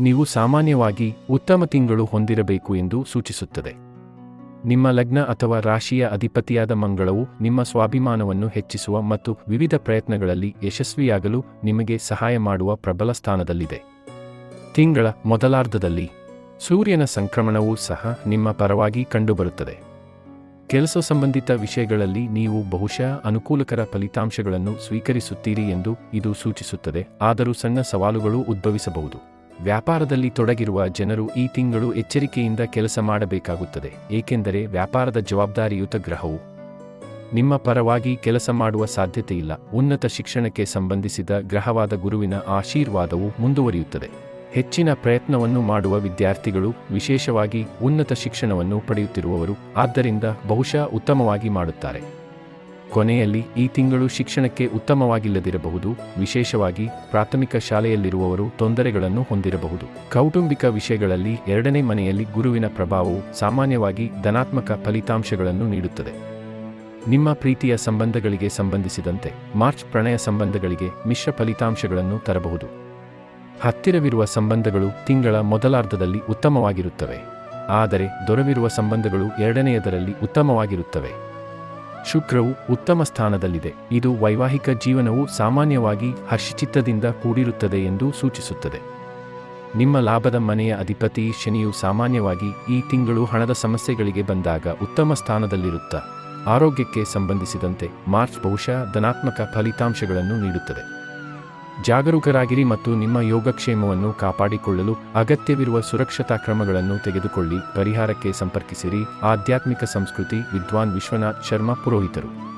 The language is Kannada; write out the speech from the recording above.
ನೀವು ಸಾಮಾನ್ಯವಾಗಿ ಉತ್ತಮ ತಿಂಗಳು ಹೊಂದಿರಬೇಕು ಎಂದು ಸೂಚಿಸುತ್ತದೆ. ನಿಮ್ಮ ಲಗ್ನ ಅಥವಾ ರಾಶಿಯ ಅಧಿಪತಿಯಾದ ಮಂಗಳವು ನಿಮ್ಮ ಸ್ವಾಭಿಮಾನವನ್ನು ಹೆಚ್ಚಿಸುವ ಮತ್ತು ವಿವಿಧ ಪ್ರಯತ್ನಗಳಲ್ಲಿ ಯಶಸ್ವಿಯಾಗಲು ನಿಮಗೆ ಸಹಾಯ ಮಾಡುವ ಪ್ರಬಲ ಸ್ಥಾನದಲ್ಲಿದೆ. ತಿಂಗಳ ಮೊದಲಾರ್ಧದಲ್ಲಿ ಸೂರ್ಯನ ಸಂಕ್ರಮಣವೂ ಸಹ ನಿಮ್ಮ ಪರವಾಗಿ ಕಂಡುಬರುತ್ತದೆ. ಕೆಲಸ ಸಂಬಂಧಿತ ವಿಷಯಗಳಲ್ಲಿ ನೀವು ಬಹುಶಃ ಅನುಕೂಲಕರ ಫಲಿತಾಂಶಗಳನ್ನು ಸ್ವೀಕರಿಸುತ್ತೀರಿ ಎಂದು ಇದು ಸೂಚಿಸುತ್ತದೆ, ಆದರೂ ಸಣ್ಣ ಸವಾಲುಗಳು ಉದ್ಭವಿಸಬಹುದು. ವ್ಯಾಪಾರದಲ್ಲಿ ತೊಡಗಿರುವ ಜನರು ಈ ತಿಂಗಳು ಎಚ್ಚರಿಕೆಯಿಂದ ಕೆಲಸ ಮಾಡಬೇಕಾಗುತ್ತದೆ, ಏಕೆಂದರೆ ವ್ಯಾಪಾರದ ಜವಾಬ್ದಾರಿಯುತ ಗ್ರಹವು ನಿಮ್ಮ ಪರವಾಗಿ ಕೆಲಸ ಮಾಡುವ ಸಾಧ್ಯತೆಯಿಲ್ಲ. ಉನ್ನತ ಶಿಕ್ಷಣಕ್ಕೆ ಸಂಬಂಧಿಸಿದ ಗ್ರಹವಾದ ಗುರುವಿನ ಆಶೀರ್ವಾದವು ಮುಂದುವರಿಯುತ್ತದೆ. ಹೆಚ್ಚಿನ ಪ್ರಯತ್ನವನ್ನು ಮಾಡುವ ವಿದ್ಯಾರ್ಥಿಗಳು, ವಿಶೇಷವಾಗಿ ಉನ್ನತ ಶಿಕ್ಷಣವನ್ನು ಪಡೆಯುತ್ತಿರುವವರು, ಆದ್ದರಿಂದ ಬಹುಶಃ ಉತ್ತಮವಾಗಿ ಮಾಡುತ್ತಾರೆ. ಕೊನೆಯಲ್ಲಿ ಈ ತಿಂಗಳು ಶಿಕ್ಷಣಕ್ಕೆ ಉತ್ತಮವಾಗಿಲ್ಲದಿರಬಹುದು, ವಿಶೇಷವಾಗಿ ಪ್ರಾಥಮಿಕ ಶಾಲೆಯಲ್ಲಿರುವವರು ತೊಂದರೆಗಳನ್ನು ಹೊಂದಿರಬಹುದು. ಕೌಟುಂಬಿಕ ವಿಷಯಗಳಲ್ಲಿ ಎರಡನೇ ಮನೆಯಲ್ಲಿ ಗುರುವಿನ ಪ್ರಭಾವವು ಸಾಮಾನ್ಯವಾಗಿ ಧನಾತ್ಮಕ ಫಲಿತಾಂಶಗಳನ್ನು ನೀಡುತ್ತದೆ. ನಿಮ್ಮ ಪ್ರೀತಿಯ ಸಂಬಂಧಗಳಿಗೆ ಸಂಬಂಧಿಸಿದಂತೆ ಮಾರ್ಚ್ ಪ್ರಣಯ ಸಂಬಂಧಗಳಿಗೆ ಮಿಶ್ರ ಫಲಿತಾಂಶಗಳನ್ನು ತರಬಹುದು. ಹತ್ತಿರವಿರುವ ಸಂಬಂಧಗಳು ತಿಂಗಳ ಮೊದಲಾರ್ಧದಲ್ಲಿ ಉತ್ತಮವಾಗಿರುತ್ತವೆ. ಆದರೆ ದೊರವಿರುವ ಸಂಬಂಧಗಳು ಎರಡನೆಯದರಲ್ಲಿ ಉತ್ತಮವಾಗಿರುತ್ತವೆ. ಶುಕ್ರವು ಉತ್ತಮ ಸ್ಥಾನದಲ್ಲಿದೆ. ಇದು ವೈವಾಹಿಕ ಜೀವನವು ಸಾಮಾನ್ಯವಾಗಿ ಹರ್ಷಚಿತ್ತದಿಂದ ಕೂಡಿರುತ್ತದೆ ಎಂದು ಸೂಚಿಸುತ್ತದೆ. ನಿಮ್ಮ ಲಾಭದ ಮನೆಯ ಅಧಿಪತಿ ಶನಿಯು ಸಾಮಾನ್ಯವಾಗಿ ಈ ತಿಂಗಳು ಹಣದ ಸಮಸ್ಯೆಗಳಿಗೆ ಬಂದಾಗ ಉತ್ತಮ ಸ್ಥಾನದಲ್ಲಿರುತ್ತ, ಆರೋಗ್ಯಕ್ಕೆ ಸಂಬಂಧಿಸಿದಂತೆ ಮಾರ್ಚ್ ಬಹುಶಃ ಧನಾತ್ಮಕ ಫಲಿತಾಂಶಗಳನ್ನು ನೀಡುತ್ತದೆ. ಜಾಗರೂಕರಾಗಿರಿ ಮತ್ತು ನಿಮ್ಮ ಯೋಗಕ್ಷೇಮವನ್ನು ಕಾಪಾಡಿಕೊಳ್ಳಲು ಅಗತ್ಯವಿರುವ ಸುರಕ್ಷತಾ ಕ್ರಮಗಳನ್ನು ತೆಗೆದುಕೊಳ್ಳಿ, ಪರಿಹಾರಕ್ಕೆ ಸಂಪರ್ಕಿಸಿರಿ. ಆಧ್ಯಾತ್ಮಿಕ ಸಂಸ್ಕೃತಿ, ವಿದ್ವಾನ್ ವಿಶ್ವನಾಥ್ ಶರ್ಮಾ ಪುರೋಹಿತರು.